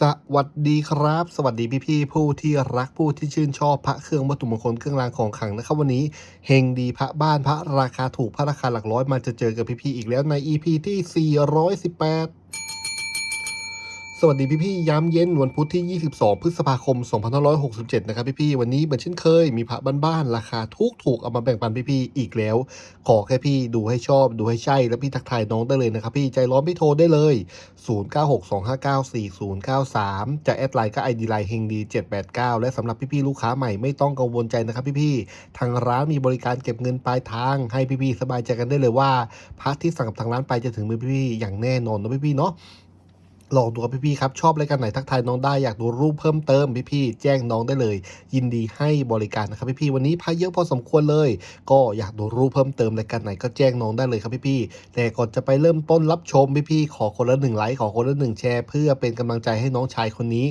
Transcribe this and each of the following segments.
สวัสดีครับ สวัสดีพี่ๆผู้ที่รักผู้ที่ชื่นชอบพระเครื่องวัตถุมงคลเครื่องรางของขลังนะครับวันนี้เฮงดีพระบ้านพระราคาถูกพระราคาหลักร้อยมาจะเจอกับพี่ๆอีกแล้วใน EP ที่ 418 สวัสดีพี่ๆย้ำเย็นวันพุธที่ 22 พฤษภาคม 2567 นะครับพี่ๆวันนี้เหมือนเช่นเคย มีพระบ้านๆราคาถูกถูกเอามาแบ่งปันพี่ๆอีกแล้ว ขอแค่พี่ดูให้ชอบดูให้ใช่ แล้วพี่ทักทายน้องได้เลยนะครับพี่ใจร้อนพี่โทรได้เลย 0962594093 จะแอดไลน์ก็ ID ไลน์เฮงดี789 และสำหรับพี่ๆลูกค้าใหม่ไม่ต้องกังวลใจนะครับพี่ๆทางร้านมีบริการเก็บเงินปลายทาง ให้พี่ๆสบายใจกันได้เลยว่าพระที่สั่งกับทางร้านไปจะถึงมือพี่ๆอย่างแน่นอนนะพี่ๆเนาะ ลองดูครับพี่ๆครับ ชอบรายการไหนทักทายน้องได้อยากดูรูปเพิ่มเติมพี่ๆแจ้งน้องได้เลย ยินดีให้บริการนะครับพี่ๆวันนี้พาเยอะพอสมควรเลย ก็อยากดูรูปเพิ่มเติมรายการไหนก็แจ้งน้องได้เลยครับพี่ๆแต่ก่อนจะไปเริ่มต้นรับชมพี่ๆขอคนละหนึ่งไลค์ขอคนละหนึ่งแชร์เพื่อเป็นกำลังใจให้น้องชายคนนี้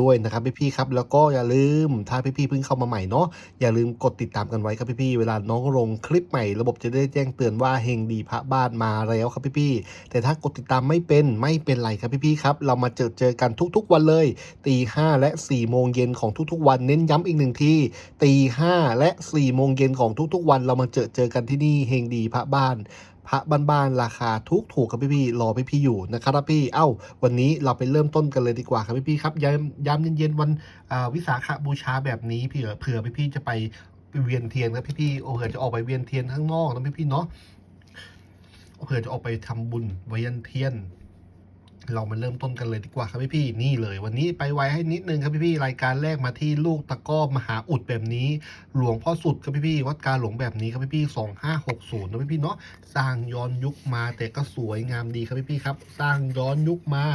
ด้วยนะครับพี่ๆครับแล้วก็อย่าลืมถ้าพี่ๆเพิ่งเข้ามาใหม่เนาะอย่าลืมกดติดตามกันไว้ครับพี่ๆเวลาน้องลงคลิปใหม่ ระบบจะได้แจ้งเตือนว่าเฮงดีพระบ้านมาแล้วครับพี่ๆแต่ถ้ากดติดตามไม่เป็นไม่เป็นไรครับพี่ๆครับ เรามาเจอเจอกันทุกๆวันเลยตีห้าและ4ี่โมงเย็นของทุกๆวันเน้นย้ำอีกหนึ่งทีตีห้าและ4ี่โมงเย็นของทุกๆวัน เรามาเจอเจอกันที่นี่เฮงดีพระบ้านพระบ้านๆราคาทุกถูกครับพี่ๆรอพี่ๆอยู่นะครับพี่ เอ้า วันนี้เราไปเริ่มต้นกันเลยดีกว่าครับพี่ๆครับย้ำย้ำเย็นๆวันวิสาขบูชาแบบนี้เผื่อเผื่อพี่ๆจะไปเวียนเทียนครับพี่ๆโอเผื่อจะออกไปเวียนเทียนข้างนอกนะพี่ๆเนาะเผื่อจะออกไปทำบุญเวียนเทียน เรามาเริ่มต้นกันเลยดีกว่าครับพี่พี่นี่เลย วันนี้ไปไวให้นิดนึงครับพี่พี่รายการแรกมาที่ลูกตะก้อมหาอุดแบบนี้ หลวงพ่อสุดครับพี่พี่วัดการหลวงแบบนี้ครับพี่พี่สองห้าหกศูนย์นะพี่พี่เนาะสร้างย้อนยุคมาแต่ก็สวยงามดีครับพี่พี่ครับ สร้างย้อนยุคมา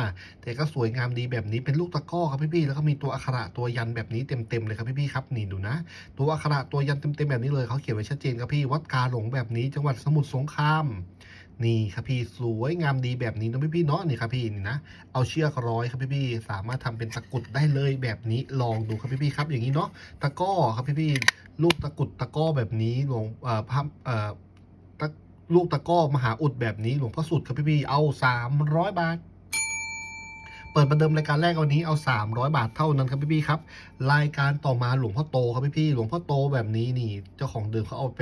แต่ก็สวยงามดีแบบนี้เป็นลูกตะก้อครับพี่พี่แล้วก็มีตัวอักขระตัวยันแบบนี้เต็มๆเลยครับพี่พี่ครับนี่ดูนะ ตัวอักขระตัวยันเต็มๆแบบนี้เลยเขาเขียนไว้ชัดเจนครับพี่วัดกาหลงแบบนี้จังหวัดสมุทรสงคราม นี่ครับพี่สวยงามดีแบบนี้นะพี่พี่เนาะนี่ครับพี่นี่นะเอาเชือกร้อยครับพี่พี่สามารถทำเป็นตะกรุดได้เลยแบบนี้ลองดูครับพี่พี่ครับ อย่างนี้เนาะตะก้อครับพี่พี่ลูกตะกรุดตะก้อแบบนี้หลวงเอ่อพระเอ่อตะลูกตะก้อมหาอุดแบบนี้หลวงพ่อสุดครับพี่พี่เอาสามร้อยบาทเปิดประเดิมรายการแรกวันนี้เอา 300 บาทเท่านั้นครับพี่ๆครับ รายการต่อมาหลวงพ่อโตครับพี่ๆหลวงพ่อโตแบบนี้นี่ เจ้าของเดิมเขาเอาไป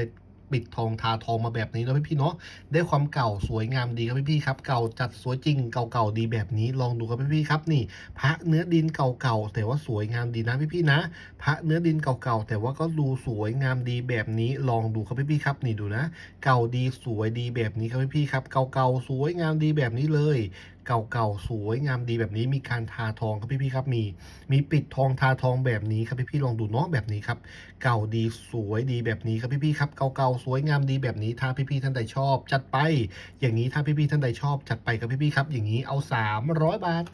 ปิดทองทาทองมาแบบนี้นะพี่ๆเนาะได้ความเก่าสวยงามดีครับพี่ๆครับเก่าจัดสวยจริงเก่าๆดีแบบนี้ลองดูครับพี่ๆครับนี่ พระเนื้อดินเก่าๆแต่ว่าสวยงามดีนะพี่ๆนะ พระเนื้อดินเก่าๆแต่ว่าก็ดูสวยงามดีแบบนี้ลองดูครับพี่ๆครับนี่ดูนะ เก่าดีสวยดีแบบนี้ครับพี่ๆครับเก่าๆสวยงามดีแบบนี้เลย เก่าๆ สวยงามดีแบบนี้มีการทาทองครับพี่ๆครับมีมีปิดทองทาทองแบบนี้ครับพี่ๆลองดูเนาะแบบนี้ครับ เก่าดีสวยดีแบบนี้ครับพี่ๆครับเก่าๆสวยงามดีแบบนี้ถ้าพี่ๆท่านใดชอบ จัดไป อย่างนี้ถ้าพี่ๆท่านใดชอบจัดไปครับพี่ๆครับ อย่างนี้เอา 300 บาท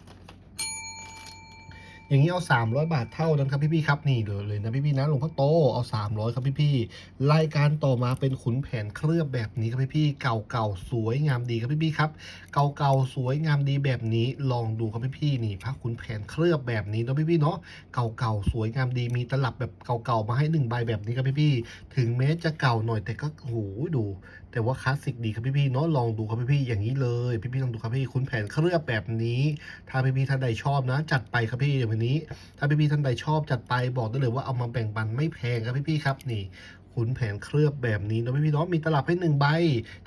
อย่างนี้เอา 300 บาทเท่านั้นครับพี่ๆครับนี่เลยเลยนะพี่ๆนะหลวงพ่อโตเอา 300 ครับพี่ๆรายการต่อมาเป็นขุนแผนเคลือบแบบนี้ครับพี่ๆเก่าๆสวยงามดีครับพี่ๆครับ เก่าๆสวยงามดีแบบนี้ลองดูครับพี่ๆนี่พระขุนแผนเคลือบแบบนี้เนาะพี่ๆเนาะเก่าๆสวยงามดีมีตลับแบบเก่าๆมาให้หนึ่งใบแบบนี้ครับพี่ๆถึงแม้จะเก่าหน่อยแต่ก็โหดูแต่ว่าคลาสสิกดีครับพี่ๆเนาะลองดูครับพี่ๆอย่างนี้เลย พี่ๆลองดูครับพี่ขุนแผนเคลือบแบบนี้ ถ้าพี่ๆท่านใดชอบนะ จัดไปครับพี่อย่างวันนี้ ถ้าพี่ๆท่านใดชอบจัดไปบอกได้เลยว่าเอามาแบ่งปันไม่แพงครับพี่ๆครับนี่ขุนแผนเคลือบแบบนี้นะพี่ๆเนาะมีตลับให้หนึ่งใบ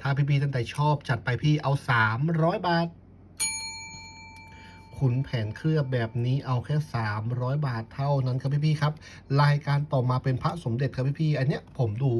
ถ้าพี่ๆท่านใดชอบจัดไปพี่เอา300บาท ขุนแผนเคลือบแบบนี้เอาแค่ 300 บาทเท่านั้นครับพี่ๆครับ รายการต่อมาเป็นพระสมเด็จครับพี่ๆอันเนี้ยผมดู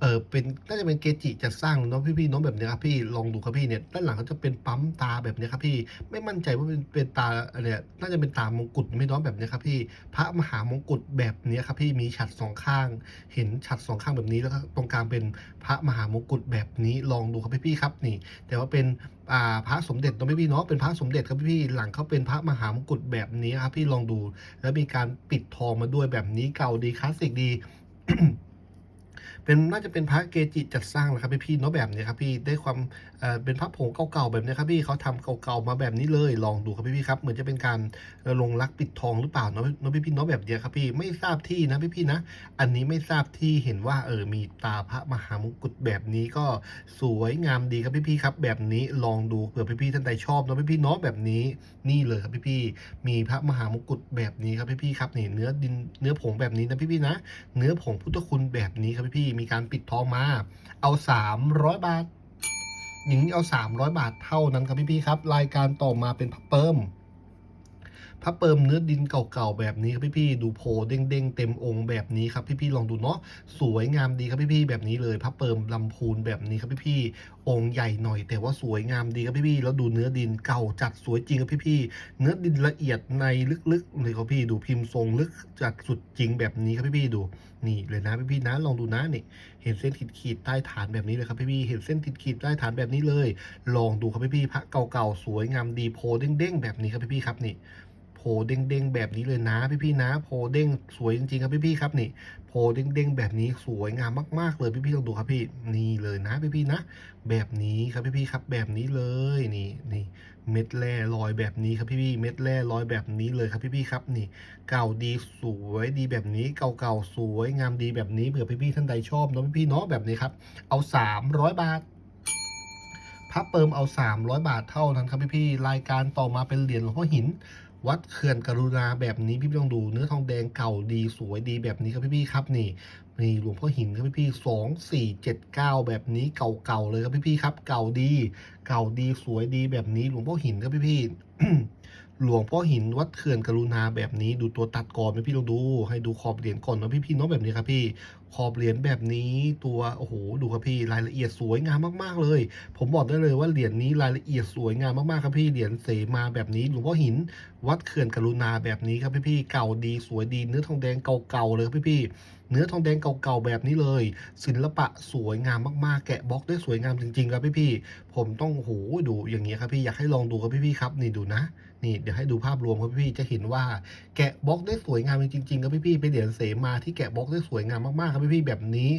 เออเป็นน่าจะเป็นเกจิจัดสร้างเนาะพี่ๆเนาะแบบนี้ครับพี่ลองดูครับพี่เนี่ยด้านหลังเขาจะเป็นปั๊มตาแบบนี้ครับพี่ไม่มั่นใจว่าเป็นเป็นตาอะไรเนี่ยน่าจะเป็นตามงกุฎไม่น้องแบบนี้ครับพี่พระมหามงกุฎแบบนี้ครับพี่มีฉัดสองข้าง เห็นฉัดสองข้างแบบนี้แล้วก็ตรงกลางเป็นพระมหามงกุฎแบบนี้ลองดูครับพี่ๆครับนี่ แต่ว่าเป็นอ่าพระสมเด็จเนาะพี่ๆเนาะเป็นพระสมเด็จครับพี่ๆหลังเขาเป็นพระมหามงกุฎแบบนี้ครับพี่ลองดู แล้วมีการปิดทองมาด้วยแบบนี้เก่าดีคลาสสิกดี เป็นน่าจะเป็นพระเกจิจัดสร้างนะครับพี่ๆเนาะแบบนี้ครับพี่ได้ความเออเป็นพระผงเก่าๆแบบนี้ครับพี่เขาทำเก่าๆมาแบบนี้เลยลองดูครับพี่ๆครับเหมือนจะเป็นการลงรักปิดทองหรือเปล่าเนาะเนาะพี่ๆเนาะแบบเดียวครับพี่ไม่ทราบที่นะพี่ๆนะอันนี้ไม่ทราบที่เห็นว่าเออมีตาพระมหามงกุฎแบบนี้ก็สวยงามดีครับพี่ๆครับ แบบนี้ลองดูเผื่อพี่ๆท่านใดชอบเนาะพี่ๆเนาะแบบนี้นี่เลยครับพี่ๆมีพระมหามงกุฎแบบนี้ครับพี่ๆครับนี่เนื้อดินเนื้อผงแบบนี้นะพี่ๆนะ เนื้อผงพุทธคุณแบบนี้ครับพี่ๆมีการปิดทองมาเอา 300 บาท อย่างนี้เอา 300 บาทเท่านั้นครับพี่ๆครับ รายการต่อมาเป็นพับเปิม พระเปิมเนื้อดินเก่าๆแบบนี้ครับพี่ๆดูโพเด้งๆเต็มองค์แบบนี้ครับพี่ๆลองดูเนาะสวยงามดีครับพี่ๆแบบนี้เลยพระเปิมลำพูนแบบนี้ครับพี่ๆองค์ใหญ่หน่อย แต่ว่าสวยงามดีครับพี่ๆแล้วดูเนื้อดินเก่าจัดสวยจริงครับพี่ๆเนื้อดินละเอียดในลึกๆเลยครับพี่ดูพิมพ์ทรงลึกจัดสุดจริงแบบนี้ครับพี่ๆดูนี่เลยนะพี่ๆนะลองดูนะนี่เห็นเส้นขีดขีดๆใต้ฐานแบบนี้เลยครับพี่ๆเห็นเส้นขีดขีดๆใต้ฐานแบบนี้เลย ลองดูครับพี่ๆพระเก่าๆสวยงามดีโพเด้งๆแบบนี้ครับพี่ๆครับนี่ โพเด้งๆแบบนี้เลยนะพี่ๆนะโพเด้งสวยจริงๆครับพี่ๆครับนี่โพเด้งๆแบบนี้สวยงามมากๆเลยพี่ๆลองดูครับพี่นี่เลยนะพี่ๆนะ แบบนี้ครับพี่ๆครับแบบนี้เลยนี่นี่เม็ดแร่ลอยแบบนี้ครับพี่ๆเม็ดแร่ลอยแบบนี้เลยครับพี่ๆครับนี่ เก่าดีสวยดีแบบนี้เก่าๆสวยงามดีแบบนี้เผื่อพี่ๆท่านใดชอบเนาะพี่ๆเนาะแบบนี้ครับเอา300บาทพระเปิมเอา 300 บาทเท่านั้นครับพี่ๆรายการต่อมาเป็นเหรียญหลวงพ่อหิน วัดเขื่อนกรุณาแบบนี้พี่ๆต้องดูเนื้อทองแดงเก่าดีสวยดีแบบนี้ครับพี่ๆครับนี่นี่หลวงพ่อหินครับพี่ๆสองสี่เจ็ดเก้าแบบนี้เก่าๆเลยครับพี่ๆครับ เก่าดี เก่าดีสวยดีแบบนี้หลวงพ่อหินครับพี่ๆหลวงพ่อหินวัดเขื่อนกรุณาแบบนี้ดูตัวตัดก่อนไหมพี่ลองดู ให้ดูขอบเหรียญก่อนนะพี่พี่ๆเนาะแบบนี้ครับพี่ ขอบเหรียญแบบนี้ตัวโอ้โหดูครับพี่รายละเอียดสวยงามมากๆเลย ผมบอกได้เลยว่าเหรียญนี้รายละเอียดสวยงามมากๆครับพี่เหรียญเสมาแบบนี้หลวงพ่อหิน วัดเขื่อนกรุณาแบบนี้ครับพี่พี่ๆเก่าดีสวยดีเนื้อทองแดงเก่าๆเลยครับพี่พี่ๆเนื้อทองแดงเก่าๆแบบนี้เลย ศิลปะสวยงามมากๆ แกะบล็อกได้สวยงามจริงๆครับพี่พี่ๆผมต้องโอ้โหดูอย่างเงี้ยครับพี่อยากให้ลองดูครับพี่พี่ๆครับนี่ดูนะ นี่เดี๋ยวให้ดูภาพรวมครับพี่จะเห็นว่าแกะบล็อกได้สวยงามจริงๆครับพี่ๆเป็นเหรียญเสมาที่แกะบล็อกได้สวยงามมากๆครับพี่ๆแบบนี้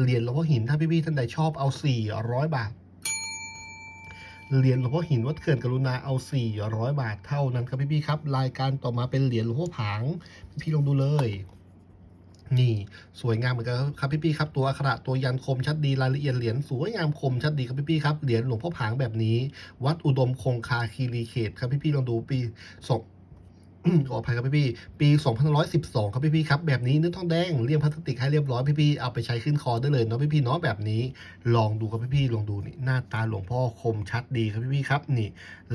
เหรียญหลวงพ่อหินถ้าพี่ๆท่านใดชอบเอา 400 บาทเหรียญหลวงพ่อหินวัดเขื่อนกรุณาเอา 400 บาทเท่านั้นครับพี่ๆครับ รายการต่อมาเป็นเหรียญหลวงพ่อผาง พี่ลองดูเลย นี่สวยงามเหมือนกันครับพี่ๆครับตัวอักขระตัวยันคมชัดดีรายละเอียดเหรียญสวยงามคมชัดดีครับพี่ๆครับเหรียญหลวงพ่อผางแบบนี้ วัดอุดมคงคาคีรีเขตครับพี่ๆลองดูปีสอง ขออภัยครับพี่ๆปี2512 ครับพี่ๆครับ แบบนี้เนื้อทองแดงเลี่ยมพลาสติกให้เรียบร้อยพี่ๆเอาไปใช้ขึ้นคอได้เลยเนาะพี่ๆเนาะแบบนี้ ลองดูครับพี่ๆลองดูนี่หน้าตาหลวงพ่อคมชัดดีครับพี่ๆครับนี่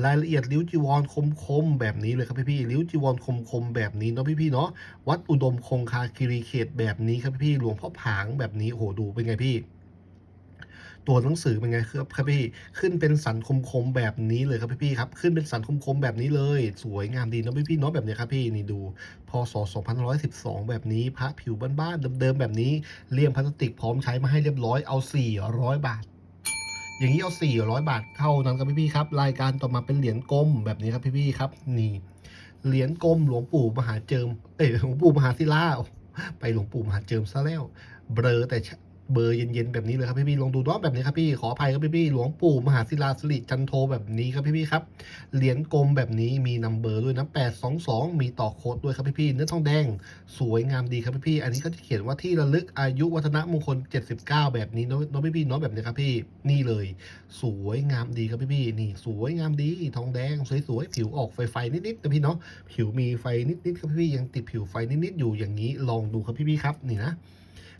รายละเอียดริ้วจีวรคมๆแบบนี้เลยครับพี่ๆริ้วจีวรคมๆแบบนี้เนาะพี่ๆเนาะวัดอุดมคงคาคีรีเขตแบบนี้ครับพี่ๆหลวงพ่อผางแบบนี้โหดูเป็นไงพี่ ตัวหนังสือเป็นไงครับครับพี่ขึ้นเป็นสันคมๆแบบนี้เลยครับพี่ๆครับขึ้นเป็นสันคมๆแบบนี้เลย สวยงามดีเนาะพี่ๆเนาะแบบนี้ครับพี่นี่ดูพศ2512 แบบนี้พระผิวบ้านๆเดิมๆแบบนี้เลี่ยมพลาสติกพร้อมใช้มาให้เรียบร้อยเอา 400 บาทอย่างนี้เอา 400 บาทเท่านั้นครับพี่ๆครับ รายการต่อมาเป็นเหรียญกลมแบบนี้ครับพี่ๆครับ นี่ เหรียญกลมหลวงปู่มหาเจิม เอ้ยหลวงปู่มหาศิลาไปหลวงปู่มหาเจิมซะแล้ว เบลอแต่ เบอร์เย็นๆแบบนี้เลยครับพี่ๆลองดูเนาะแบบนี้ครับพี่ขออภัยครับพี่ๆหลวงปู่มหาศิลาสิริจันโทแบบนี้ครับพี่ๆครับเหรียญกลมแบบนี้มีนัมเบอร์ด้วยนะ822 มีต่อโค้ดด้วยครับพี่ๆเนื้อทองแดงสวยงามดีครับพี่ๆอันนี้ก็จะเขียนว่าที่ระลึกอายุวัฒนมงคล 79 แบบนี้เนาะเนาะพี่ๆเนาะแบบนี้ครับพี่นี่เลย สวยงามดีครับพี่ๆนี่สวยงามดีทองแดงสวยๆผิวออกไฟไฟๆนิดๆนะพี่เนาะผิวมีไฟนิดๆครับพี่ๆยังติดผิวไฟนิดๆอยู่อย่างนี้ลองดูครับพี่ๆครับนี่นะ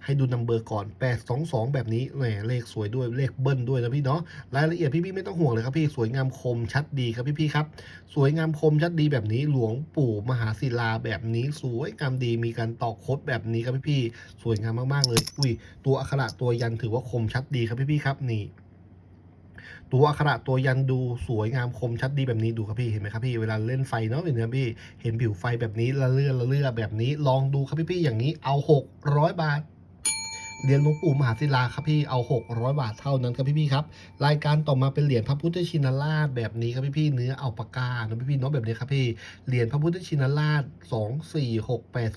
ให้ดูนัมเบอร์ก่อน 822 แบบนี้แหมเลขสวยด้วยเลขเบิ้ลด้วยนะพี่เนาะรายละเอียดพี่ๆไม่ต้องห่วงเลยครับพี่สวยงามคมชัดดีครับพี่ๆครับ สวยงามคมชัดดีแบบนี้หลวงปู่มหาศิลาแบบนี้สวยงามดีมีการตอกคดแบบนี้ครับพี่ๆสวยงามมากๆเลย อุ้ยตัวอักขระตัวยันถือว่าคมชัดดีครับพี่ๆครับนี่ตัวอักขระตัวยันดูสวยงามคมชัดดีแบบนี้ดูครับพี่เห็นไหมครับพี่เวลาเล่นไฟเนาะเห็นไหมพี่เห็นผิวไฟแบบนี้ละเลื่อละเลื่อแบบนี้ลองดูครับพี่ๆอย่างนี้เอา 600 บาท เหรียญหลวงปู่มหาศิลาครับพี่เอา 600 บาทเท่านั้นครับพี่ๆครับ รายการต่อมาเป็นเหรียญพระพุทธชินราชแบบนี้ครับพี่ๆเนื้ออัลปากกานะพี่ๆเนาะแบบนี้ครับพี่เหรียญพระพุทธชินราช 2468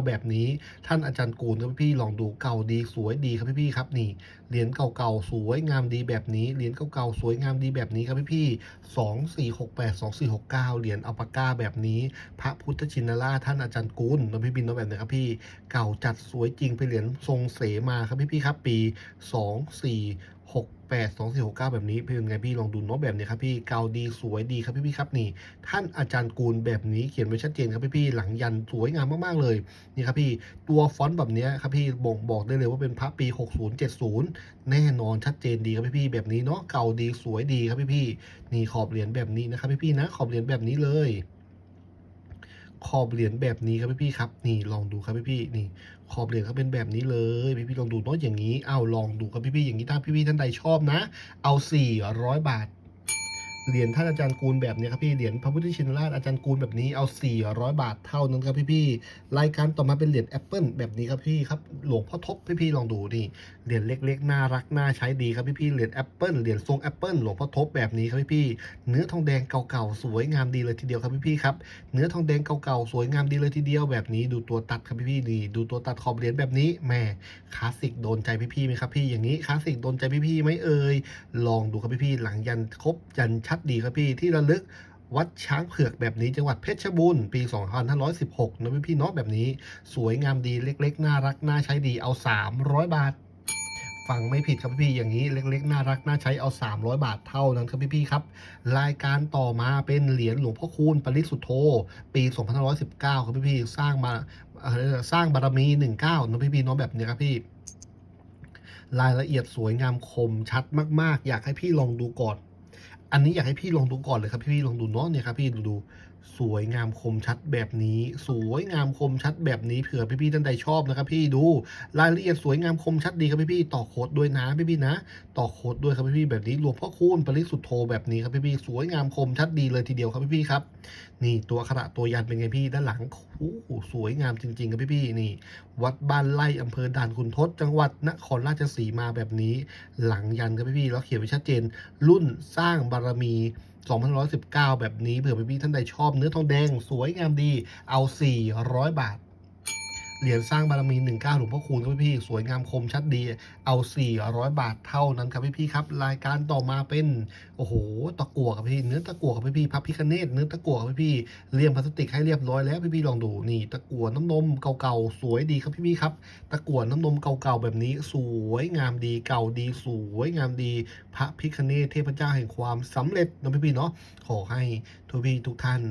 2469 แบบนี้ ท่านอาจารย์กูลครับพี่ๆลองดูเก่าดีสวยดีครับพี่ๆครับนี่เหรียญเก่าๆ สวยงามดีแบบนี้ เหรียญเก่าๆ สวยงามดีแบบนี้ครับพี่พี่สองสี่หกแปดสองสี่หกเก้าเหรียญอัลปาก้าแบบนี้ พระพุทธชินราชท่านอาจารย์กุลนะพี่ๆเนาะแบบนี้ครับพี่เก่าจัดสวยจริงเป็นเหรียญทรงเสมาครับพี่พี่ครับปีสองสี่ 6 8 2 4 6 9 แบบนี้เป็นไงพี่ลองดูเนาะแบบนี้ครับพี่เกาดีสวยดีครับพี่ๆครับนี่ ท่านอาจารย์กูลแบบนี้เขียนไว้ชัดเจนครับพี่ๆหลังยันสวยงามมากๆเลยนี่ครับพี่ตัวฟอนต์แบบนี้ครับพี่บ่งบอกได้เลยว่าเป็นพระปี 60 70 แน่นอนชัดเจนดีครับพี่ๆแบบนี้เนาะเก่าดีสวยดีครับพี่ๆนี่ขอบเหรียญแบบนี้นะครับพี่ๆนะขอบเหรียญแบบนี้เลย ขอบเหรียญแบบนี้ครับพี่ๆครับ นี่ลองดูครับพี่ๆนี่ขอบเหรียญเขาเป็นแบบนี้เลยพี่ๆลองดูเนาะอย่างนี้เอาลองดูครับพี่ๆอย่างนี้ถ้าพี่ๆท่านใดชอบนะ เอา 400 บาท เหรียญท่านอาจารย์กูลแบบนี้ครับพี่เหรียญพระพุทธชินราชอาจารย์กูลแบบนี้เอา 400 บาทเท่านั้นครับพี่ๆรายการต่อมาเป็นเหรียญแอปเปิลแบบนี้ครับพี่ครับหลวงพ่อทบพี่ๆลองดูนี่เหรียญเล็กๆน่ารักน่าใช้ดีครับพี่ๆเหรียญแอปเปิลเหรียญทรงแอปเปิลหลวงพ่อทบแบบนี้ครับพี่ๆเนื้อทองแดงเก่าๆสวยงามดีเลยทีเดียวครับพี่ๆครับเนื้อทองแดงเก่าๆสวยงามดีเลยทีเดียวแบบนี้ดูตัวตัดครับพี่ๆนี่ดูตัวตัดขอบเหรียญแบบนี้แหม่คลาสสิกโดนใจพี่ๆไหมครับพี่อย่างนี้คลาสสิกโดนใจพี่ๆไหมเอ่ยลองดูครับพี่ๆหลังยันครบยันชัดดีครับพี่ที่ระลึกวัดช้างเผือกแบบนี้จังหวัดเพชรบูรณ์ปี 2516นะพี่ๆเนาะแบบนี้ สวยงามดีเล็ก ๆ น่ารักน่าใช้ดีเอา 300 บาทฟังไม่ผิดครับพี่อย่างนี้เล็กๆ น่ารักน่าใช้เอา 300 บาทเท่านั้นครับพี่ๆครับ รายการต่อมาเป็นเหรียญหลวงพ่อคูณปริสุทโธปี 2519 ครับพี่ๆสร้างมาสร้างบารมี 19นะพี่ๆเนาะแบบนี้ครับพี่ รายละเอียดสวยงามคมชัดมากๆ อยากให้พี่ลองดูก่อน อันนี้อยากให้พี่ลองดูก่อนเลยครับพี่ลองดูเนาะเนี่ยครับพี่ดูดู สวยงามคมชัดแบบนี้ สวยงามคมชัดแบบนี้เผื่อพี่ๆท่านใดชอบนะครับ พี่ดูรายละเอียดสวยงามคมชัดดีครับพี่ๆต่อโคดด้วยนะพี่ๆนะ ต่อโคดด้วยครับพี่ๆแบบนี้หลวงพ่อคูณปริสุทธโธแบบนี้ครับพี่ๆสวยงามคมชัดดีเลยทีเดียวครับพี่ๆครับ นี่ตัวขระตัวยันเป็นไงพี่ด้านหลังโอ้โหสวยงามจริงๆครับพี่ๆนี่ วัดบ้านไร่อำเภอด่านขุนทดจังหวัดนครราชสีมาแบบนี้ หลังยันครับพี่ๆแล้วเขียนไว้ชัดเจน รุ่นสร้างบารมี 2519 แบบนี้เผื่อพี่ๆท่านใดชอบเนื้อทองแดง สวยงามดีเอา 400 บาท เหรียญสร้างบารมี19หลวงพ่อคูณครับพี่สวยงามคมชัดดี เอา 400 บาทเท่านั้นครับพี่ๆครับ รายการต่อมาเป็นโอ้โหตะกั่วครับพี่เนื้อตะกั่วครับพี่ๆพับพิคเนตเนื้อตะกั่วครับพี่ๆเลี่ยมพลาสติกให้เรียบร้อยแล้วพี่ๆลองดูนี่ตะกั่วน้ำนมเก่าๆสวยดีครับพี่ๆครับตะกั่วน้ำนมเก่าๆแบบนี้ สวยงามดีเก่าดีสวยงามดี พระพิคเนตเทพเจ้าแห่งความสำเร็จนะพี่ๆเนาะขอให้ทุกพี่ทุกท่าน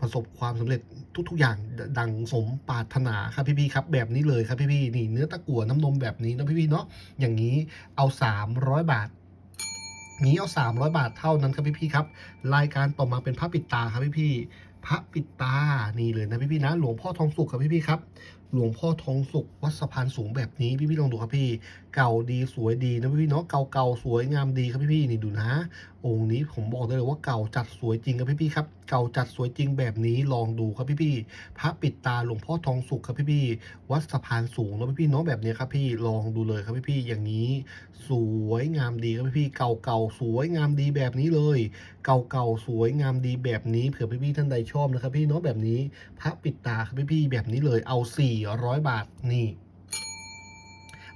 ประสบความสำเร็จทุก ๆ อย่างดังสมปรารถนาครับพี่ๆครับ แบบนี้เลยครับพี่ๆนี่เนื้อตะกั่วน้ำนมแบบนี้นะพี่ๆเนาะอย่างนี้เอา300บาทนี้เอา300 บาทเท่านั้นครับพี่ๆครับ รายการต่อมาเป็นพระปิดตาครับพี่ๆพระปิดตานี่เลยนะพี่ๆนะ หลวงพ่อทองสุขครับพี่ๆครับ หลวงพ่อทองสุขวัดสะพานสูงแบบนี้พี่ๆลองดูครับพี่ เก่าดีสวยดีนะพี่เนาะเก่าๆสวยงามดีครับพี่ๆนี่ดูนะองค์นี้ผมบอกได้เลยว่าเก่าจัดสวยจริงครับพี่ๆครับเก่าจัดสวยจริงแบบนี้ลองดูครับพี่ๆพระปิดตาหลวงพ่อทองสุขครับพี่ๆวัดสะพานสูงนะพี่ๆเนาะแบบนี้ครับพี่ลองดูเลยครับพี่ๆอย่างนี้สวยงามดีครับพี่ๆเก่าๆสวยงามดีแบบนี้เลย เก่าๆสวยงามดีแบบนี้เผื่อพี่ๆท่านใดชอบนะครับพี่เนาะแบบนี้พระปิดตาครับพี่ๆแบบนี้เลยเอาสี400 บาทนี่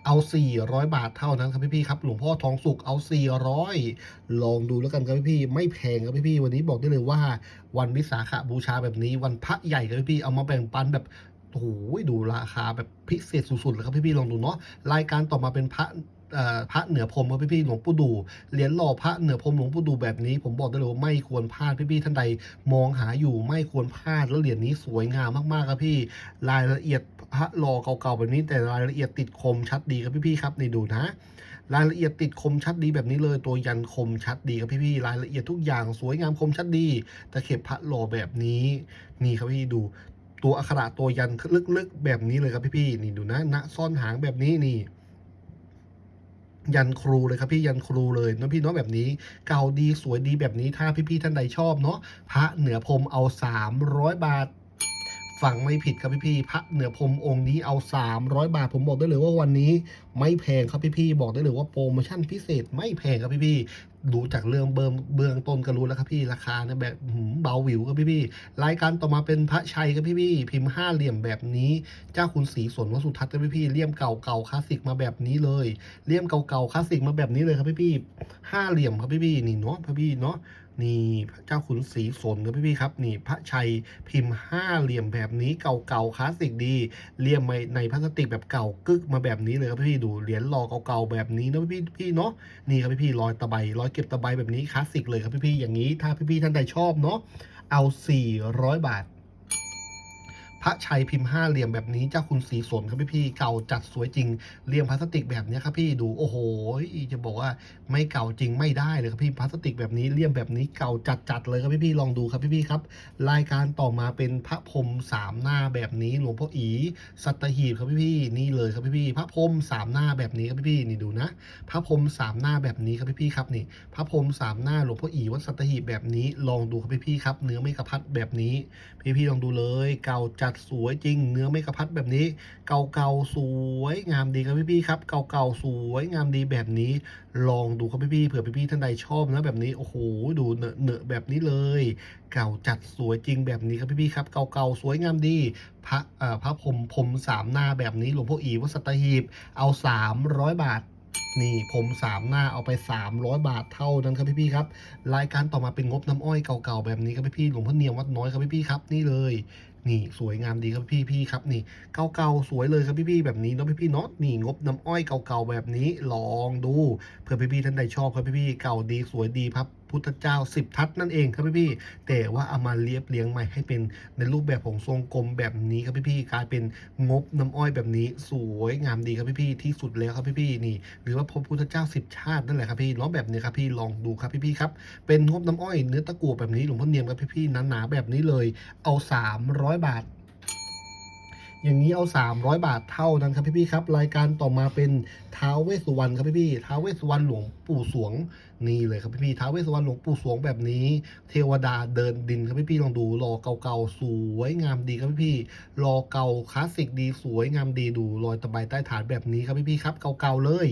เอา 400 บาทเท่านั้นครับพี่ๆครับหลวงพ่อทองสุกเอา 400 ลองดูแล้วกันครับพี่ๆไม่แพงครับพี่ๆวันนี้บอกได้เลยว่า วันวิสาขบูชาแบบนี้ วันพระใหญ่ครับพี่ๆเอามาแบ่งปันแบบโอ้โหดูราคาแบบพิเศษสุดๆเลยครับพี่ๆลองดูเนาะรายการต่อมาเป็นพระ พระเหนือพรมครับพี่ๆหลวงปู่ดูเหรียญหล่อพระเหนือพรมหลวงปู่ดูแบบนี้ ผมบอกได้เลยว่าไม่ควรพลาดพี่ๆท่านใดมองหาอยู่ไม่ควรพลาดแล้วเหรียญนี้สวยงามมากๆครับพี่รายละเอียดพระหล่อเก่าๆแบบนี้แต่รายละเอียดติดคมชัดดีครับพี่ๆครับนี่ดูนะรายละเอียดติดคมชัดดีแบบนี้เลยตัวยันคมชัดดีครับพี่ๆรายละเอียดทุกอย่างสวยงามคมชัดดีตะเข็บพระหล่อแบบนี้นี่ครับพี่ดูตัวอักขระตัวยันลึกๆ แบบนี้เลยครับพี่ๆนี่ดูนะณซ่อนหางแบบนี้นี่ ยันครูเลยครับพี่ยันครูเลยเนาะพี่เนาะแบบนี้เก่าดีสวยดีแบบนี้ถ้าพี่ๆท่านใดชอบเนาะพระเหนือพรมเอา 300 บาทฟังไม่ผิดครับพี่ๆพระเหนือพรมองค์นี้เอา 300 บาท ผมบอกได้เลยว่าวันนี้ไม่แพงครับพี่ๆบอกได้เลยว่าโปรโมชั่นพิเศษไม่แพงครับพี่ๆ ดูจากเรื่องเบิ่มเบื้องต้นก็รู้แล้วครับพี่ราคาเนี่ยแบบหืมเบาหวิวครับพี่ๆรายการต่อมาเป็นพระชัยครับพี่ๆพิมพ์ห้าเหลี่ยมแบบนี้เจ้าคุณสีสวนวสุทัศน์ครับพี่ๆเลี่ยมเก่าๆคลาสสิกมาแบบนี้เลยเลี่ยมเก่าๆคลาสสิกมาแบบนี้เลยครับพี่พี่ห้าเหลี่ยมครับพี่พี่นี่เนาะพี่พี่เนาะ นี่พระเจ้าขุนศรีสนครับพี่ๆครับ นี่พระชัยพิมพ์ห้าเหลี่ยมแบบนี้เก่าๆคลาสสิกดีเลี่ยมในในพลาสติกแบบเก่ากึกมาแบบนี้เลยครับพี่ๆดูเหรียญรอเก่าๆแบบนี้นะพี่พี่เนาะนี่ครับพี่ๆรอยตะไบรอยเก็บตะไบแบบนี้คลาสสิกเลยครับพี่ๆอย่างนี้ถ้าพี่ๆท่านใดชอบเนาะเอา 400 บาท พระชัยพิมพ์ห้าเหลี่ยมแบบนี้เจ้าคุณศรีสนครับพี่ๆเก่าจัดสวยจริงเหลี่ยมพลาสติกแบบนี้ครับพี่ดูโอ้โหจะบอกว่าไม่เก่าจริงไม่ได้เลยครับพี่พลาสติกแบบนี้เหลี่ยมแบบนี้เก่าจัดๆเลยครับพี่ๆลองดูครับพี่ๆครับ รายการต่อมาเป็นพระพรหมสามหน้าแบบนี้หลวงพ่ออีสัตหีบครับพี่ๆนี่เลยครับพี่ๆพระพรหมสามหน้าแบบนี้ครับพี่ๆนี่ดูนะ พระพรหมสามหน้าแบบนี้ครับพี่ๆครับนี่ พระพรหมสามหน้าหลวงพ่ออีวัดสัตหีบแบบนี้ลองดูครับพี่ๆครับ เนื้อไม่กระพัดแบบนี้ พี่ๆลองดูเลยเก่าจัดสวยจริง เนื้อไม่กระพัดแบบนี้ เก่าๆสวยงามดีครับพี่ๆครับ เก่าๆสวยงามดีแบบนี้ ลองดูครับพี่ๆเผื่อพี่ๆท่านใดชอบนะแบบนี้โอ้โหดูเนอะเนอแบบนี้เลย เก่าจัดสวยจริงแบบนี้ครับพี่ๆครับ เก่าๆสวยงามดีพระเอ่อพระพรมพรมสามหน้าแบบนี้หลวงพ่ออีวัดสัตหีบเอา 300 บาทนี่ผมสามหน้าเอาไป 300 บาทเท่านั้นครับพี่ๆครับ รายการต่อมาเป็นงบน้ำอ้อยเก่าๆแบบนี้ครับพี่ๆหลวงพ่อเนียมวัดน้อยครับพี่ๆครับนี่เลย นี่สวยงามดีครับพี่พี่ครับนี่เก่าๆสวยเลยครับพี่พี่แบบนี้เนาะพี่พี่เนาะนี่งบน้ำอ้อยเก่าๆแบบนี้ลองดูเผื่อพี่พี่ท่านใดชอบครับพี่พี่เก่าดีสวยดีครับ พุทธเจ้าสิบทัศนั่นเองครับพี่ๆแต่ว่าเอามาเรียบเรียงใหม่ให้เป็นในรูปแบบของทรงกลมแบบนี้ครับพี่ๆกลายเป็นงบน้ำอ้อยแบบนี้สวยงามดีครับพี่ๆที่สุดแล้วครับพี่ๆนี่ หรือว่าพระพุทธเจ้าสิบชาตินั่นแหละครับพี่เนาะแบบนี้ครับพี่ลองดูครับพี่ๆครับเป็นงบน้ำอ้อยเนื้อตะกั่วแบบนี้หลวงพ่อเนียมครับพี่ๆหนาๆแบบนี้เลยเอา 300 บาทอย่างนี้เอา 300 บาทเท่านั้นครับพี่ๆครับ รายการต่อมาเป็นท้าวเวสสุวรรณครับพี่ๆท้าวเวสสุวรรณหลวงปู่สวง นี่เลยครับพี่ๆท้าเวสุวรรณหลวงปู่สวงแบบนี้ เทวดาเดินดินครับพี่ๆลองดูรอเก่าๆสวยงามดีครับพี่ๆรอเก่าคลาสสิกดีสวยงามดีดูรอยตะไบใต้ฐานแบบนี้ครับพี่ๆครับเก่าๆเลย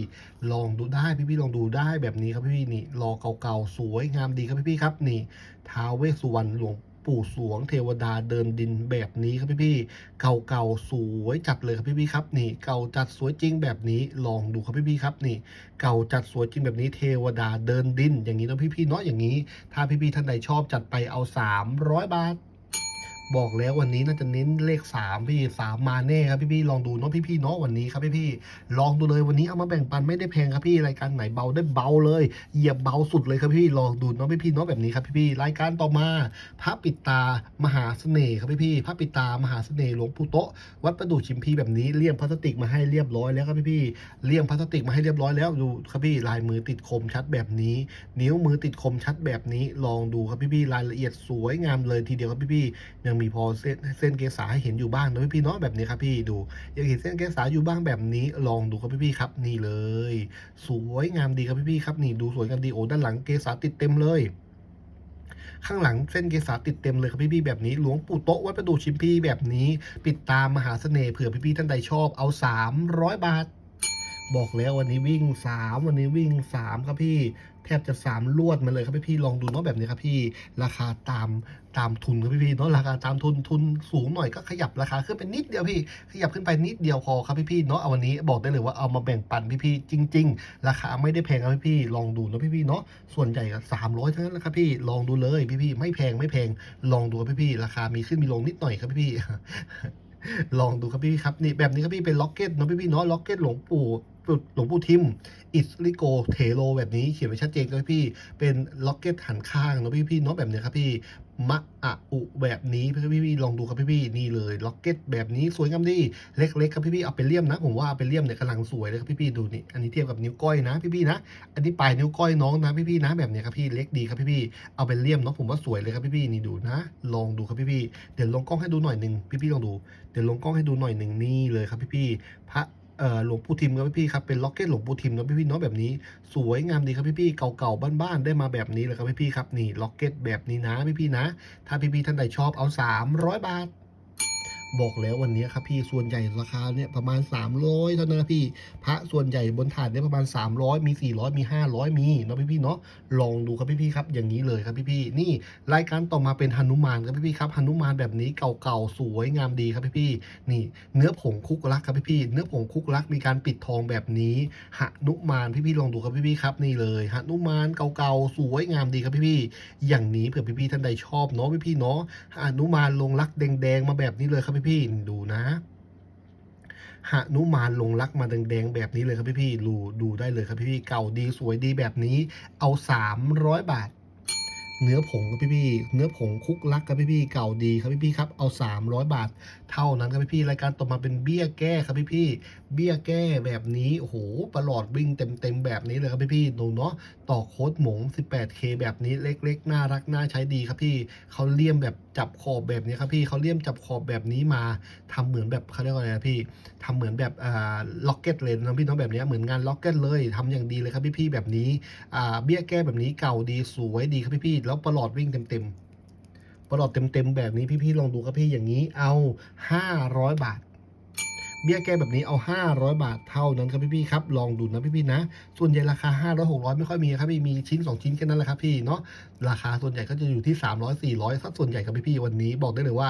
ลองดูได้พี่ๆลองดูได้แบบนี้ครับพี่ๆนี่รอเก่าๆสวยงามดีครับพี่ๆครับนี่ท้าเวสสุวรรณหลวง ปู่สวงเทวดาเดินดินแบบนี้ครับพี่ๆเก่าๆสวยจัดเลยครับพี่ๆครับนี่เก่าจัดสวยจริงแบบนี้ลองดูครับพี่ๆครับนี่ เก่าจัดสวยจริงแบบนี้เทวดาเดินดิน อย่างนี้นะพี่ๆเนาะอย่างนี้ ถ้าพี่ๆท่านใดชอบจัดไปเอา 300 บาท บอกแล้ววันนี้น่าจะเน้นเลข 3 พี่สามมาแน่ครับพี่ๆลองดูเนาะพี่ๆเนาะวันนี้ครับพี่ๆลองดูเลยวันนี้เอามาแบ่งปันไม่ได้แพงครับพี่รายการไหนเบาได้เบาเลยเหยียบเบาสุดเลยครับพี่ลองดูเนาะพี่ๆเนาะแบบนี้ครับพี่ๆรายการต่อมาพระปิตามหาเสน่ห์ครับพี่ๆพระปิตามหาเสน่ห์หลวงปู่โตะวัดประดู่ชิมพีแบบนี้เลี่ยมพลาสติกมาให้เรียบร้อยแล้วครับพี่ๆเลี่ยมพลาสติกมาให้เรียบร้อยแล้วดูครับพี่ลายมือติดคมชัดแบบนี้ นิ้วมือติดคมชัดแบบนี้ลองดูครับพี่ๆรายละเอียดสวยงามเลยทีเดียวครับพี่ๆยังมีพอเส้นเส้นเกษาให้เห็นอยู่บ้างนะพี่ๆเนาะแบบนี้ครับพี่ดูยังเห็นเส้นเกษาอยู่บ้างแบบนี้ลองดูครับพี่ๆครับนี่เลย สวยงามดีครับพี่ๆครับนี่ดูสวยงามดีโอ้ด้านหลังเกษาติดเต็มเลยข้างหลังเส้นเกษาติดเต็มเลยครับพี่ๆแบบนี้หลวงปู่โต๊ะวัดประดู่ชิมพีแบบนี้ ปิดตามมหาเสน่ห์เผื่อพี่ๆท่านใดชอบเอา 300 บาท บอกแล้ววันนี้วิ่ง 3 วันนี้วิ่ง 3 ครับพี่ ทบจะ3ลวดมาเลยครับพี่ๆลองดูเนาะแบบนี้ครับพี่ราคาตามตามทุนครับพี่ๆเนาะราคาตามทุนทุนสูงหน่อยก็ขยับราคาขึ้นไปนิดเดียวพี่ ขยับขึ้นไปนิดเดียวพอครับพี่ๆเนาะเอาวันนี้บอกได้เลยว่าเอามาแบ่งปันพี่ๆจริง ๆ ราคาไม่ได้แพงครับพี่ๆลองดูเนาะพี่ๆเนาะส่วนใหญ่ก็สามร้อยเท่านั้นแหละครับพี่ลองดูเลยพี่ๆไม่แพงไม่แพงลองดูครับพี่ๆราคามีขึ้นมีลงนิดหน่อยครับพี่ๆลองดูครับพี่ๆครับนี่แบบนี้ครับพี่เป็นล็อกเก็ตเนาะพี่ๆเนาะล็อกเก็ตหลวงปู่ หลวงปู่ทิม อิสลิโกเทโลแบบนี้เขียนไว้ชัดเจนครับพี่ เป็นล็อกเก็ตหันข้างเนาะพี่ๆเนาะแบบนี้ครับพี่ มะอะอุแบบนี้พี่พี่ๆลองดูครับพี่พี่นี่เลยล็อกเก็ตแบบนี้สวยงามดี เล็กๆครับพี่พี่เอาไปเลี่ยมนะ ผมว่าเอาไปเลี่ยมเนี่ยกำลังสวยเลยครับพี่พี่ดูนี่ อันนี้เทียบกับนิ้วก้อยนะพี่พี่นะ อันนี้ปลายนิ้วก้อยน้องนะพี่พี่นะแบบเนี้ยครับพี่เล็กดีครับพี่พี่เอาไปเลี่ยมเนาะผมว่าสวยเลยครับพี่พี่นี่ดูนะ ลองดูครับพี่พี่เดี๋ยวลงกล้องให้ดูหน่อยหนึ่งพี่พี่ลองดู เดี๋ยวลงกล้องให้ดูหน่อยหนึ่งนี่เลยครับพี่พี่พระ หลวงปู่ทิมครับพี่ๆครับเป็นล็อกเก็ตหลวงปู่ทิมเนาะพี่พี่ๆเนาะแบบนี้ สวยงามดีครับพี่พี่ๆเก่าๆบ้านๆได้มาแบบนี้เลยครับพี่พี่ๆครับนี่ล็อกเก็ตแบบนี้นะพี่พี่ๆนะ ถ้าพี่ๆท่านใดชอบเอา 300 บาท บอกแล้ววันนี้ครับพี่ส่วนใหญ่ราคาเนี่ยประมาณ 300เท่านั้นนะพี่พระส่วนใหญ่บนถาดเนี่ยประมาณ 300 มี 400 มี 500 มีเนาะพี่ๆเนาะลองดูครับพี่ๆครับอย่างนี้เลยครับพี่ๆนี่รายการต่อมาเป็นหนุมานครับพี่ๆครับหนุมานแบบนี้เก่าๆสวยงามดีครับพี่ๆนี่ เนื้อผงคุกลักครับพี่ๆเนื้อผงคุกลักมีการปิดทองแบบนี้หนุมานพี่ๆลองดูครับพี่ๆครับนี่เลยหนุมานเก่าๆสวยงามดีครับพี่ๆอย่างนี้เผื่อพี่ๆท่านใดชอบเนาะพี่ๆเนาะหนุมานลงลักแดงๆมาแบบนี้เลยครับพี่ๆดูนะหนุมานลงลักมาแดงๆแบบนี้เลยครับพี่ๆดูดูได้เลยครับพี่ๆเก่าดีสวยดีแบบนี้ เอาสามร้อยบาท เนื้อผงครับพี่ๆเนื้อผงคุกรักครับพี่ๆเก่าดีครับพี่ๆครับเอาสามร้อยบาท เท่านั้นครับพี่ๆรายการต่อมาเป็นเบี้ยแก้ครับพี่ๆเบี้ยแก้แบบนี้โอ้โหประหลอดวิ่งเต็มๆแบบนี้เลยครับพี่ๆดูเนาะต่อโค้ดหมง 18K แบบนี้เล็ก ๆ น่ารักน่าใช้ดีครับพี่เขาเลี่ยมแบบจับขอบแบบนี้ครับพี่เขาเลี่ยมจับขอบแบบนี้มาทำเหมือนแบบเขาเรียกว่าอะไรนะพี่ทำเหมือนแบบอ่าล็อกเก็ตเลยนะพี่เน้องแบบนี้เหมือนงานล็อกเก็ตเลยทำอย่างดีเลยครับพี่ๆแบบนี้อ่าเบี้ยแก้แบบนี้เก่าดีสวยดีครับพี่ๆแล้วประหลอดวิ่งเต็มๆ ประหลอดเต็มๆแบบนี้พี่ๆลองดูครับพี่อย่างนี้เอา 500 บาท เบี้ยแก้แบบนี้เอา 500 บาทเท่านั้นครับพี่ๆครับลองดูนะพี่ๆนะ ส่วนใหญ่ราคา 500 600 ไม่ค่อยมีครับพี่มีชิ้น 2 ชิ้นแค่นั้นแหละครับพี่เนาะราคาส่วนใหญ่ก็จะอยู่ที่ 300 400สักส่วนใหญ่ครับพี่ๆวันนี้บอกได้เลยว่า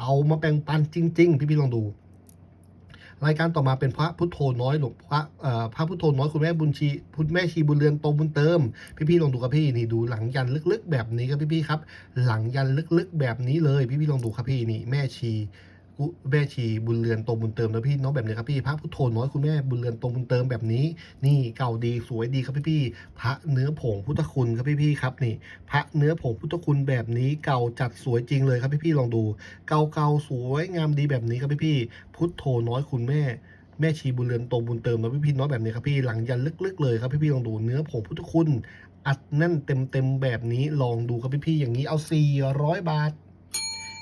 เอามาแบ่งปันจริง ๆ พี่ๆลองดู รายการต่อมาเป็นพระพุทโธน้อยหลวงพระพระพุทโธน้อยคุณแม่บุญชีคุณแม่ชีบุญเรือนโตบุญเติม พี่ๆลองดูครับพี่นี่ดูหลังยันลึกๆ แบบนี้ครับพี่ๆครับ หลังยันลึกๆ แบบนี้เลยพี่ๆลองดูครับพี่นี่แม่ชี แม่ชีบุญเรือนโตบุญเติมนะพี่เน้องแบบนี้ครับพี่พระพุทโธน้อยคุณแม่บุญเรือนโตบุญเติมแบบนี้ นี่เก่าดีสวยดีครับพี่ๆพระเนื้อผงพุทธคุณครับพี่ๆครับนี่ พระเนื้อผงพุทธคุณแบบนี้เก่าจัดสวยจริงเลยครับพี่ๆลองดู เก่าๆสวยงามดีแบบนี้ครับพี่ๆพุทโธน้อยคุณแม่แม่ชีบุญเรือนโตบุญเติมนะพี่พี่น้อยแบบนี้ครับพี่หลังยันลึกๆเลยครับพี่พี่ลองดูเนื้อผงพุทธคุณอัดแน่นเต็มๆแบบนี้ลองดูครับพี่พี่อย่างนี้เอา400บาท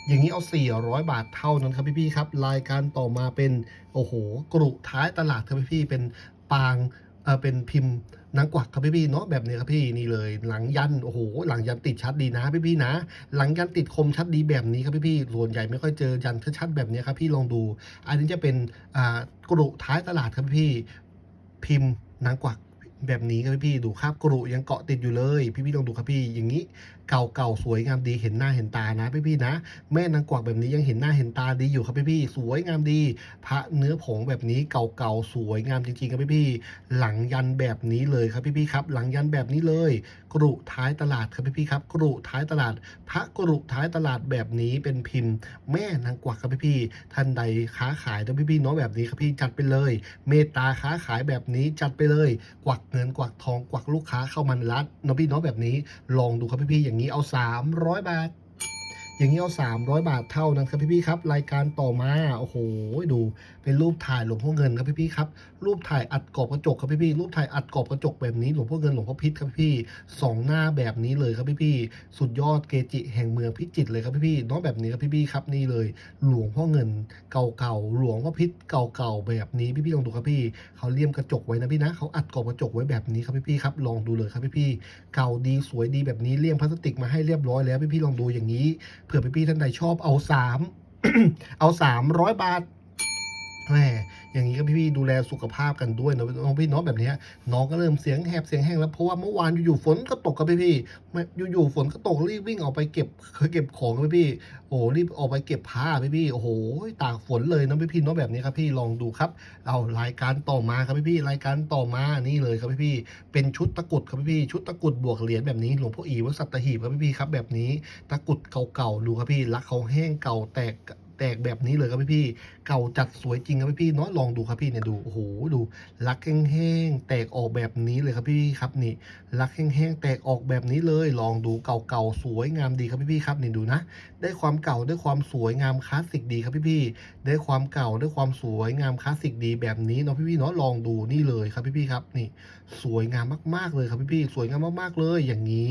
อย่างนี้เอา 400 บาทเท่านั้นครับพี่พี่ครับ รายการต่อมาเป็นโอ้โหกรุท้ายตลาดครับพี่พี่เป็นปางเออเป็นพิมพ์นางกวักครับพี่พี่เนาะแบบนี้ครับพี่นี่เลย หลังยันโอ้โหหลังยันติดชัดดีนะพี่พี่นะ หลังยันติดคมชัดดีแบบนี้ครับพี่พี่ส่วนใหญ่ไม่ค่อยเจอยันชัดๆแบบนี้ครับพี่ลองดู อันนี้จะเป็นอ่ากรุท้ายตลาดครับพี่พิมพ์นางกวัก แบบนี้ครับพี่ดูคราบกรุยังเกาะติดอยู่เลย พี่พี่ลองดูครับพี่อย่างนี้เก่าเก่าๆสวยงามดีเห็นหน้าเห็นตานะพี่พี่นะ แม่นางกวักแบบนี้ยังเห็นหน้าเห็นตาดีอยู่ครับพี่พี่สวยงามดี พระเนื้อผงแบบนี้เก่าเก่าๆสวยงามจริงๆครับพี่พี่หลังยันแบบนี้เลยครับพี่พี่ครับ หลังยันแบบนี้เลย กรุท้ายตลาดครับพี่พี่ครับ กรุท้ายตลาด พระกรุท้ายตลาดแบบนี้เป็นพิมพ์ แม่นางกวักครับพี่พี่ท่านใดค้าขายนะพี่พี่เนาะแบบนี้ครับพี่จัดไปเลย เมตตาค้าขายแบบนี้จัดไปเลยกวักเงินกวักทองกวักลูกค้าเข้ามาในร้านเนาะพี่เนาะแบบนี้ ลองดูครับพี่ๆอย่างนี้เอา 300 บาท อย่างนี้เอา 300 บาทเท่านั้นครับพี่ๆครับ รายการต่อมา โอ้โห ดู เป็นรูปถ่ายหลวงพ่อเงินครับพี่ๆครับรูปถ่ายอัดกรอบกระจกครับพี่ๆรูปถ่ายอัดกรอบกระจกแบบนี้หลวงพ่อเงินหลวงพ่อพิษครับพี่ๆสองหน้าแบบนี้เลยครับพี่ๆสุดยอดเกจิแห่งเมืองพิจิตรเลยครับพี่ๆเนาะแบบนี้ครับพี่ๆครับนี่เลย หลวงพ่อเงินเก่าๆหลวงพ่อพิษเก่าๆแบบนี้พี่ๆลองดูครับพี่เขาเลี่ยมกระจกไว้นะพี่นะเขาอัดกรอบกระจกไว้แบบนี้ครับพี่ๆครับลองดูเลยครับพี่ๆเก่าดีสวยดีแบบนี้เลี่ยมพลาสติกมาให้เรียบร้อยแล้วพี่ๆลองดูอย่างนี้เผื่อพี่ๆท่านใดชอบเอาสามเอาสามร้อยบาท แหมอย่างนี้ก็พี่ๆดูแลสุขภาพกันด้วยนะน้องพี่น้องแบบนี้น้องก็เริ่มเสียงแหบเสียงแห้งแล้วเพราะว่าเมื่อวานอยู่ๆฝนก็ตกกับพี่ๆอยู่ๆฝนก็ตกรีบวิ่งออกไปเก็บเก็บของครับพี่ๆโอ้รีบออกไปเก็บผ้าพี่ๆโอ้โหตากฝนเลยนะพี่ๆน้องแบบนี้ครับพี่ลองดูครับเอารายการต่อมาครับพี่ๆรายการต่อมานี่เลยครับพี่ๆเป็นชุดตะกุดครับพี่ๆชุดตะกุดบวกเหรียญแบบนี้หลวงพ่ออีวัดสัตหีบครับพี่ๆครับแบบนี้ตะกุดเก่าๆดูครับพี่รักเขาแห้งเก่าแตก แตกแบบนี้เลยครับพี่พี่เก่าจัดสวยจริงครับพี่พี่เนาะลองดูครับพี่เนี่ยดูโอ้โหดูรักแห้งๆแตกออกแบบนี้เลยครับพี่ๆครับนี่รักแห้งๆแตกออกแบบนี้เลย ลองดูเก่าๆสวยงามดีครับพี่พี่ครับนี่ดูนะ ได้ความเก่าได้ความสวยงามคลาสสิกดีครับพี่พี่ได้ความเก่าได้ความสวยงามคลาสสิกดีแบบนี้เนาะพี่พี่เนาะลองดูนี่เลยครับพี่พี่ครับนี่สวยงามมากๆเลยครับพี่พี่สวยงามมากๆเลยอย่างนี้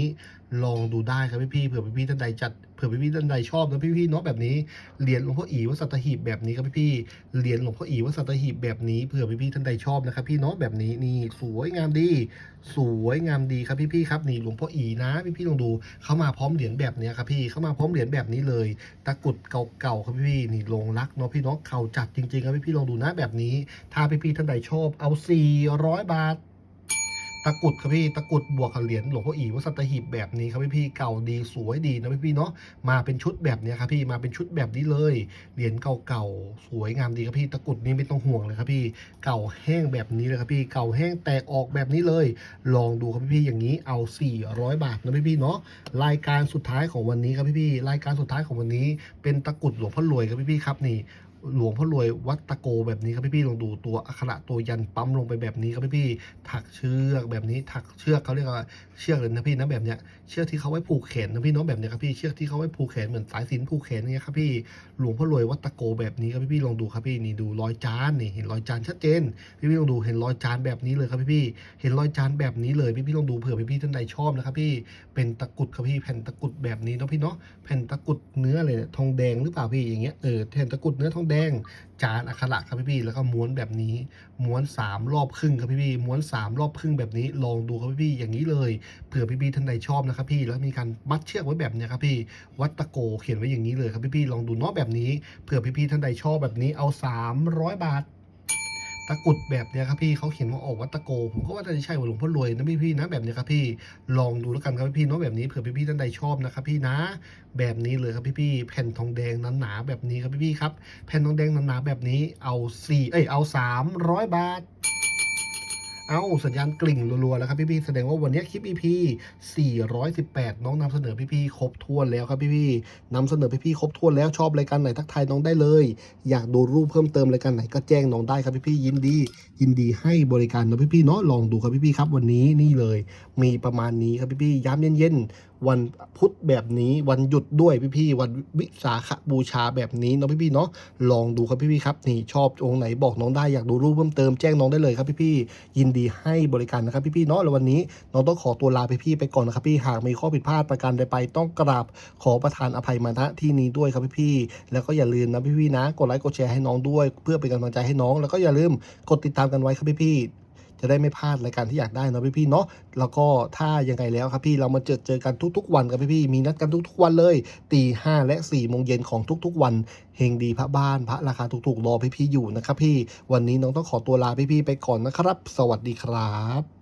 ลองดูได้ครับพี่พี่เผื่อพี่พี่ท่านใดจัด เผื่อพี่ๆท่านใดชอบนะพี่ๆเนาะแบบนี้เหรียญหลวงพ่ออีวัดสัตหีบแบบนี้ครับพี่ๆเหรียญหลวงพ่ออีวัดสัตหีบแบบนี้เผื่อพี่ๆท่านใดชอบนะครับพี่เนาะแบบนี้นี่สวยงามดี สวยงามดีครับพี่ๆครับนี่หลวงพ่ออีนะพี่ๆลองดูเข้ามาพร้อมเหรียญแบบนี้ครับพี่เข้ามาพร้อมเหรียญแบบนี้เลยตะกรุดเก่าๆครับพี่ๆนี่ลงรักเนาะพี่เนาะเก่าจัดจริงๆครับพี่ๆลองดูนะแบบนี้ ถ้าพี่ๆท่านใดชอบเอา 400 บาท ตะกรุดครับพี่ตะกรุดบวกกับเหรียญหลวงพ่ออีวัดสัตหีบแบบนี้ครับพี่ๆเก่าดีสวยดีนะพี่ๆเนาะมาเป็นชุดแบบเนี้ยครับพี่มาเป็นชุดแบบนี้เลยเหรียญเก่าๆสวยงามดีครับพี่ตะกรุดนี่ไม่ต้องห่วงเลยครับพี่เก่าแห้งแบบนี้เลยครับพี่เก่าแห้งแตกออกแบบนี้เลย ลองดูครับพี่ๆอย่างนี้เอา 400 บาทนะพี่ๆเนาะรายการสุดท้ายของวันนี้ครับพี่ๆรายการสุดท้ายของวันนี้เป็นตะกรุดหลวงพ่อรวยครับพี่ๆครับนี่ หลวงพ่อรวยวัดตะโกแบบนี้ครับพี่ๆลองดูตัวอักขระตัวยันปั๊มลงไปแบบนี้ครับพี่ๆถักเชือกแบบนี้ถักเชือกเขาเรียกว่าเชือกเลยนะพี่นะแบบเนี้ยเชือกที่เขาไว้ผูกแขนนะพี่เน้องแบบเนี้ยครับพี่เชือกที่เขาไว้ผูกแขนเหมือนสายสินผูกแขนอย่างเงี้ยครับพี่หลวงพ่อรวยวัดตะโกแบบนี้ครับพี่ๆลองดูครับพี่นี่ดูรอยจานนี่เห็นรอยจานชัดเจนพี่ๆลองดูเห็นรอยจานแบบนี้เลยครับพี่ๆเห็นรอยจานแบบนี้เลยพี่ๆลองดูเผื่อพี่ๆท่านใดชอบนะครับพี่เป็นตะกุดครับพี่แผ่นตะกุดแบบนี้เนาะพี่เนาะแผ่นตะกุดเนื้อเลยทองแดงหรือเปล่าพี่อย่างเงี้ยเออแผ่นตะกุดเนื้อทองแดงจานอักขระครับพี่พี่แล้วก็ม้วนแบบนี้ ม้วนสามรอบครึ่งครับพี่พี่ม้วนสามรอบครึ่งแบบนี้ ลองดูครับพี่พี่อย่างนี้เลยเผื่อพี่พี่ท่านใดชอบนะครับพี่แล้วมีการมัดเชือกไว้แบบนี้ครับพี่วัดตะโกเขียนไว้อย่างนี้เลยครับพี่พี่ลองดูเนาะแบบนี้เผื่อพี่พี่ท่านใดชอบแบบนี้เอา 300 บาท ตะกุดแบบเนี้ยครับพี่เขาเขียนว่าออกวัตะโก ผมก็ว่าจะใช่ว่าหลวงพ่อรวยนะพี่พี่นะแบบเนี้ยครับพี่ลองดูแล้วกันครับพี่เนาะแบบนี้เผื่อพี่พี่ท่านใดชอบนะครับพี่นะ แบบนี้เลยครับพี่พี่แผ่นทองแดงหนาๆแบบนี้ครับพี่พี่ครับแผ่นทองแดงหนาๆแบบนี้เอาสี่เอ้ยเอาสามร้อยบาท เอาสัญญาณกลิ่งรัวๆแล้วครับพี่ๆแสดงว่าวันนี้คลิป EP 418 น้องนำเสนอพี่ๆครบถ้วนแล้วครับพี่ๆนำเสนอพี่ๆครบถ้วนแล้วชอบรายการไหนทักทายน้องได้เลย อยากดูรูปเพิ่มเติมรายการไหนก็แจ้งน้องได้ครับพี่ๆยินดี ยินดีให้บริการนะพี่ๆเนาะลองดูครับพี่ๆครับวันนี้นี่เลย มีประมาณนี้ครับพี่ๆย้ำเย็นๆวันพุธแบบนี้วันหยุดด้วยพี่ๆวันวิสาขบูชาแบบนี้เนาะพี่ๆเนาะลองดูครับพี่ๆครับนี่ชอบองค์ไหนบอกน้องได้อยากดูรูปเพิ่มเติมแจ้งน้องได้เลยครับพี่ๆยินดีให้บริการนะครับพี่ๆเนาะแล้ววันนี้น้องต้องขอตัวลาพี่ๆไปก่อนนะครับพี่หากมีข้อผิดพลาดประการใดไปต้องกราบขอประทานอภัยมาณที่นี้ด้วยครับพี่ๆแล้วก็อย่าลืมนะพี่ๆนะ กดไลค์กดแชร์ให้น้องด้วย เพื่อเป็นกำลังใจให้น้อง แล้วก็อย่าลืมกดติดตามกันไว้ครับพี่ๆ จะได้ไม่พลาดรายการที่อยากได้เนาะพี่ๆเนาะแล้วก็ถ้ายังไงแล้วครับพี่เรามาเจอเจอกันทุก ๆ วันกับพี่ๆมีนัดกันทุก ๆ วันเลยตีห้าและ4ี่โมงเย็นของทุก ๆ วันเฮงดีพระบ้านพระราคาถูกๆรอพี่ๆอยู่นะครับพี่วันนี้น้องต้องขอตัวลาพี่ๆไปก่อนนะครับ สวัสดีครับ